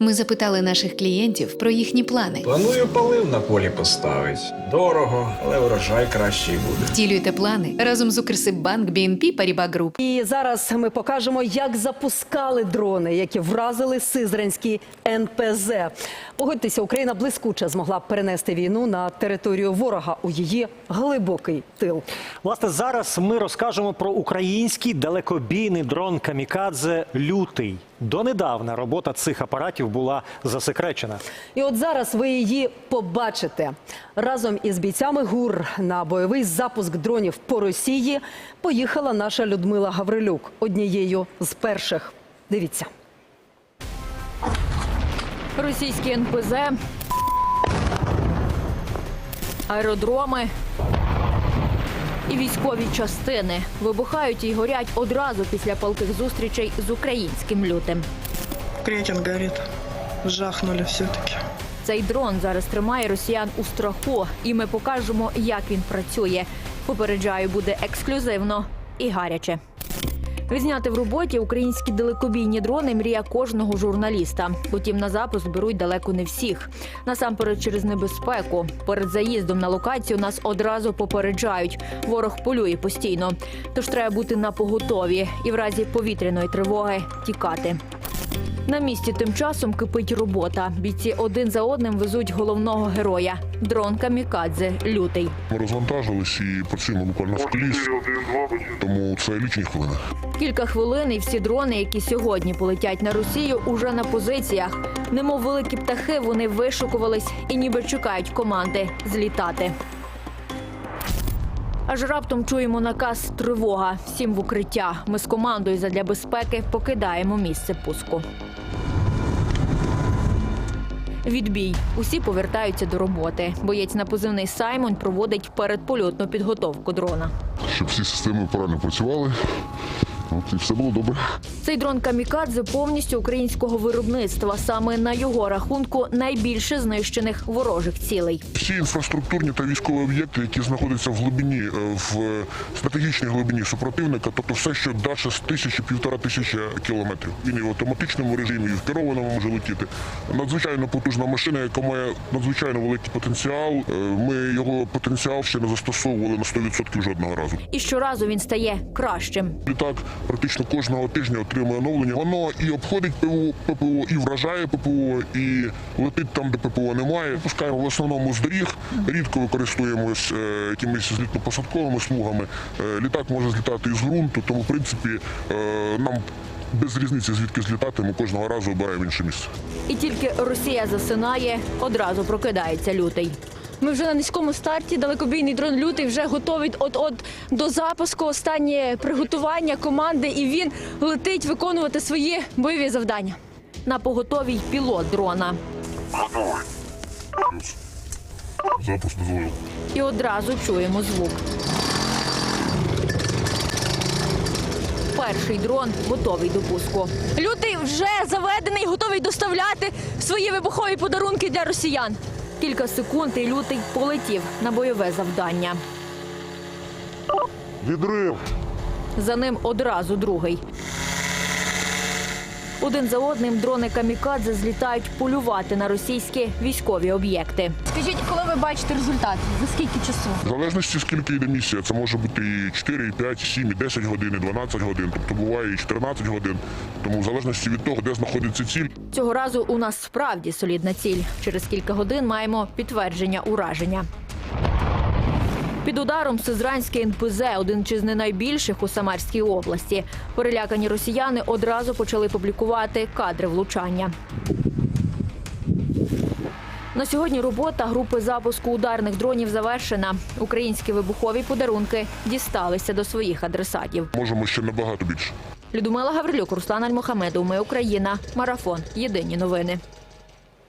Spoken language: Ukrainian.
Ми запитали наших клієнтів про їхні плани. Планую полив на полі поставить. Дорого, але врожай кращий буде. Втілюйте плани разом з Укрсиббанк BNP Paribas Group. І зараз ми покажемо, як запускали дрони, які вразили Сизранський НПЗ. Погодьтеся, Україна блискуче змогла перенести війну на територію ворога у її глибокий тил. Власне, зараз ми розкажемо про український далекобійний дрон Камікадзе Лютий. Донедавна робота цих апаратів була засекречена. І от зараз ви її побачите. Разом із бійцями ГУР на бойовий запуск дронів по Росії поїхала наша Людмила Гаврилюк однією з перших. Дивіться. Російські НПЗ, аеродроми і військові частини вибухають і горять одразу після палких зустрічей з українським лютим. Кретін горить. Жахнули все-таки. Цей дрон зараз тримає росіян у страху, і ми покажемо, як він працює. Попереджаю, буде ексклюзивно і гаряче. Відзняти в роботі українські далекобійні дрони мрія кожного журналіста. Утім, на запуск беруть далеко не всіх. Насамперед через небезпеку. Перед заїздом на локацію нас одразу попереджають. Ворог полює постійно. Тож треба бути на поготові і в разі повітряної тривоги тікати. На місці тим часом кипить робота. Бійці один за одним везуть головного героя дрон Камікадзе Лютий. Ми розвантажились і працюємо буквально в коліс, тому це лічні хвилини. Кілька хвилин і всі дрони, які сьогодні полетять на Росію, уже на позиціях. Немов великі птахи, вони вишукувались і ніби чекають команди злітати. Аж раптом чуємо наказ тривога. Всім в укриття. Ми з командою задля безпеки покидаємо місце пуску. Відбій. Усі повертаються до роботи. Боєць на позивний Саймон проводить передпольотну підготовку дрона. Щоб всі системи правильно працювали. От і все було добре. Цей дрон Камікадзе повністю українського виробництва. Саме на його рахунку найбільше знищених ворожих цілей. Всі інфраструктурні та військові об'єкти, які знаходяться в глибині, е, в е, стратегічній глибині супротивника, тобто все, що далі з тисячі півтора тисячі кілометрів. Він і в автоматичному режимі, і в керованому може летіти. Надзвичайно потужна машина, яка має надзвичайно великий потенціал. Е, Ми його потенціал ще не застосовували на 100% жодного разу. І щоразу він стає кращим. Літак практично кожного тижня отримує оновлення. Воно і обходить ПВО, ППО, і вражає ППО, і летить там, де ППО немає. Пускаємо в основному з доріг, рідко використовуємось е, якимись злітно-посадковими смугами. Е, літак може злітати із ґрунту, тому в принципі е, нам без різниці звідки злітати, ми кожного разу обираємо інше місце. І тільки Росія засинає, одразу прокидається лютий. Ми вже на низькому старті. Далекобійний дрон лютий вже готовий от-от до запуску. Останнє приготування команди, і він летить виконувати свої бойові завдання. На поготовій пілот дрона. Запуск дозволив. І одразу чуємо звук. Перший дрон готовий до пуску. Лютий вже заведений, готовий доставляти свої вибухові подарунки для росіян. Кілька секунд і лютий полетів на бойове завдання. Відрив. За ним одразу другий. Один за одним дрони камікадзе злітають полювати на російські військові об'єкти. Скажіть, коли ви бачите результат? За скільки часу? В залежності скільки йде місія, це може бути і 4, і 5, і 7, і 10 годин, і 12 годин, тобто буває і 14 годин. Тому в залежності від того, де знаходиться ціль, Цього разу у нас справді солідна ціль. Через кілька годин маємо підтвердження ураження. Під ударом Сизранське НПЗ, один чи з не найбільших у Самарській області. Перелякані росіяни одразу почали публікувати кадри влучання. На сьогодні робота групи запуску ударних дронів завершена. Українські вибухові подарунки дісталися до своїх адресатів. можемо ще набагато більше. Людмила Гаврилюк, Руслан Альмухамедов. Ми Україна. Марафон. Єдині новини.